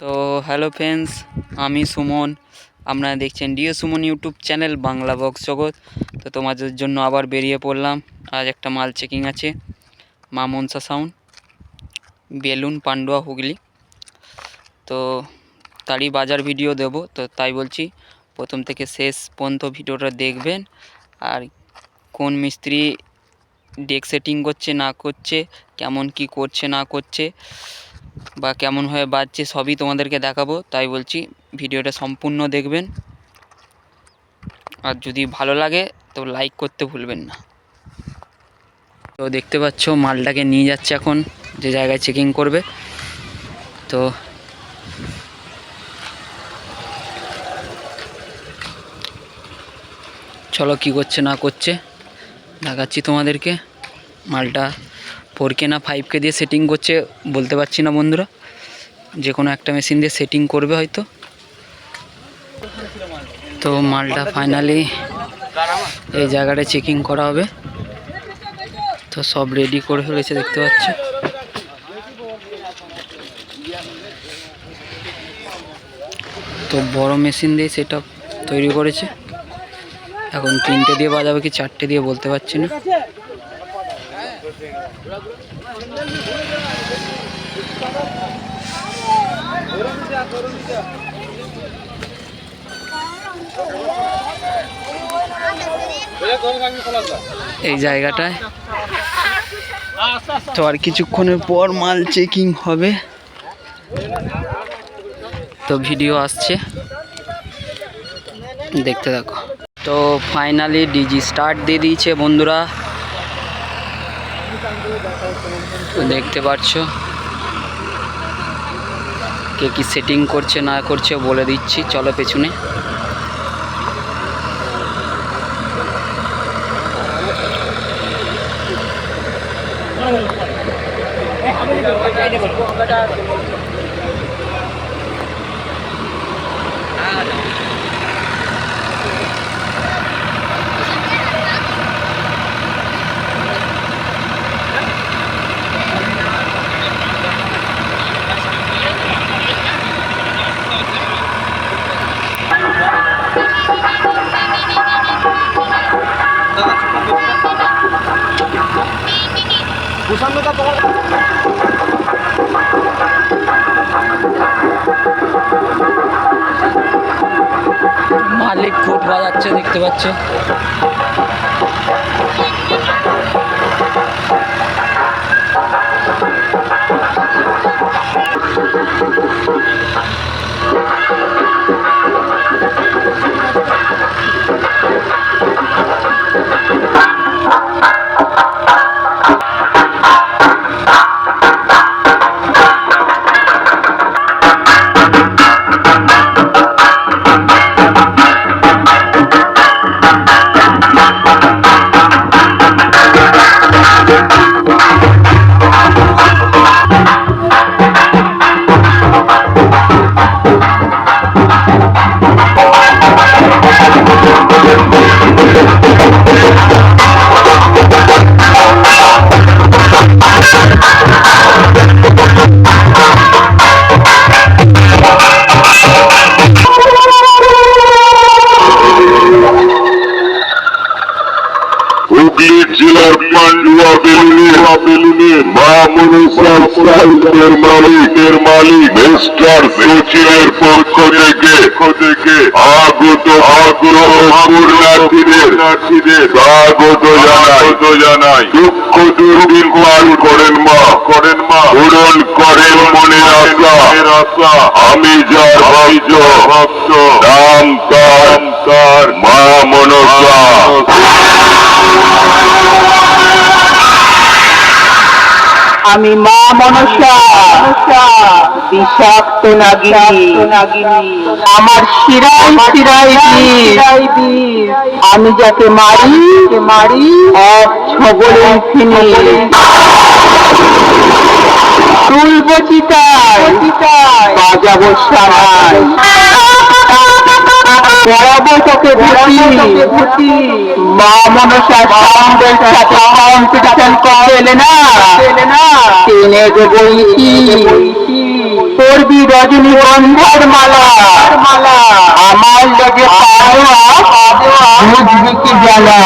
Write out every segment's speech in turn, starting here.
তো hello friends, আমি সুমন। আপনারা দেখছেন deo Suman YouTube channel Bangla box জগৎ। তো তোমাদের জন্য আবার বেরিয়ে পড়লাম। আজ একটা মাল চেকিং আছে। মা মনসা সাউন্ড বেলুন পান্ডুয়া হুগলি। তো তারই বাজার ভিডিও দেব। তো তাই বলছি, প্রথম থেকে শেষ পর্যন্ত ভিডিওটা দেখবেন। আর কোন মিস্ত্রি ডেক সেটিং করছে, না করছে, কেমন কি করছে, না করছে। বা কেমনভাবে বাজছে সবই তোমাদেরকে দেখাবো, তাই বলছি ভিডিওটা সম্পূর্ণ দেখবেন। আর যদি ভালো লাগে তো লাইক করতে ভুলবেন না। তো দেখতে পাচ্ছ মালটাকে নিয়ে যাচ্ছে এখন, যে জায়গায় চেকিং করবে। তো চলো কি করছে না করছে, দেখাচ্ছি তোমাদেরকে মালটা। ফোর না ফাইভ কে দিয়ে সেটিং করছে, বলতে পারছি না বন্ধুরা। যে কোনো একটা মেশিন দিয়ে সেটিং করবে হয়তো। তো মালটা ফাইনালি এই জায়গাটা চেকিং করা হবে। তো সব রেডি করে ফেলেছে, দেখতে পাচ্ছ। তো বড় মেশিন দিয়ে সেটা তৈরি করেছে। এখন তিনটে দিয়ে বাজাবে কি চারটে দিয়ে, বলতে পারছি না। এই জায়গাটায় তো আর কিছুক্ষণের পর মাল চেকিং হবে। তো ভিডিও আসছে। দেখতে থাকো। তো ফাইনালি ডিজি স্টার্ট দিয়ে দিয়েছে বন্ধুরা। দেখতে পাচ্ছ। কে কি সেটিং করছে না করছে বলে দিচ্ছি। চলো পেছনে। মালিক ফুট বাজাচ্ছে দেখতে পাচ্ছ। মালিক মিস্টার সচিনের পক্ষ থেকে থেকে আগত আগ্রহ নার্থীদের স্বাগত জানাই। জানাই দুঃখ দুর্দিন পার করেন মা। করেন মা পূরণ করেন মনের আশা। আমি যার ভক্ত ভক্ত তার তার। মা মনসা। আমি মা মনসা, বিষাক্ত নাগিনী। আমার শিরাই বিষ। আমি যাকে মারি মারি এক ছগলে ফিনি তুলব চিতায়, বাজাবো ভূতি মা মনসা সাউন্ডের সাথে কম্পিটিশন করে না টেনে বইছি করবি রজনীগন্ধার মালা মালা আমার লগে পাওয়া বুঝবি কি জ্বালা।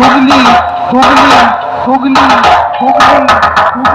হুগলি হুগলি হুগলি হুগলি মা